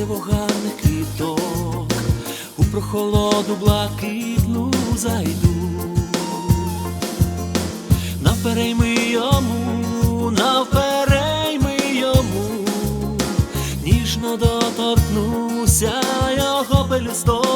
невогарних квіток, у прохолоду блакитну зайду, наперейми йому, наперейми йому, ніжно доторкнуся його пелюсток.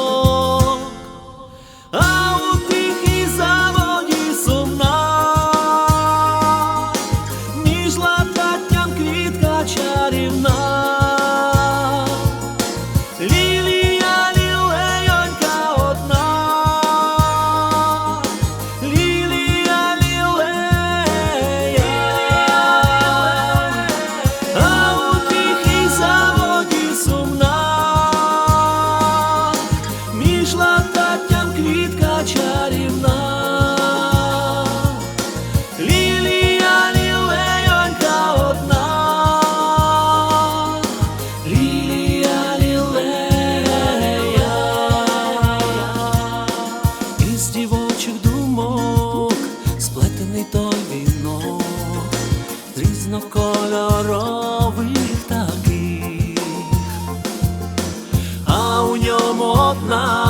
my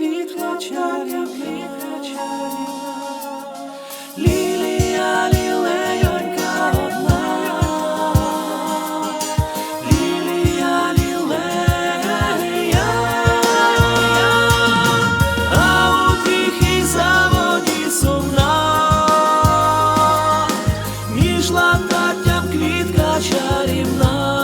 світла чарівна, лілія, лілейонька одна, лілія, лілея, а у тихій заводі сумна, між лататтям квітка чарівна.